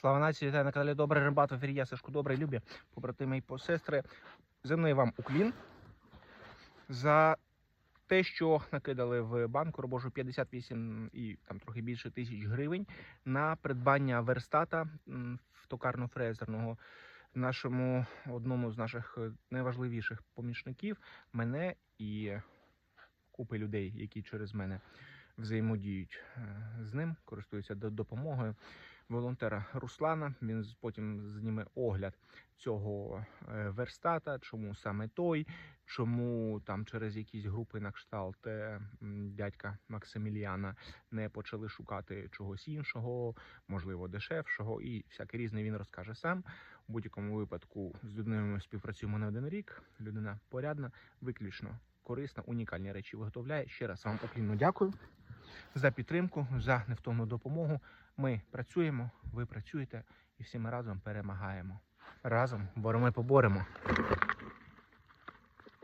Слава нації, вітаю на каналі Добрий Рембат, в ефірі я Сашко Добрий, любі, побратими і посестри. Земний вам уклін за те, що накидали в банку робожу 58 і там трохи більше тисяч гривень на придбання верстата в токарно-фрезерного. Нашому одному з наших найважливіших помічників мене і купи людей, які через мене взаємодіють е, з ним, користуються до- допомогою волонтера Руслана. Він потім зніме огляд цього е, верстата, чому саме той, чому там через якісь групи на кшталт е, дядька Максиміліана не почали шукати чогось іншого, можливо, дешевшого, і всяке різне він розкаже сам. У будь-якому випадку з людиною співпрацюємо не один рік. Людина порядна, виключно корисна, унікальні речі виготовляє. Ще раз вам уклінно дякую за підтримку, за невтомну допомогу. Ми працюємо, ви працюєте, і всі ми разом перемагаємо. Разом боремо поборемо.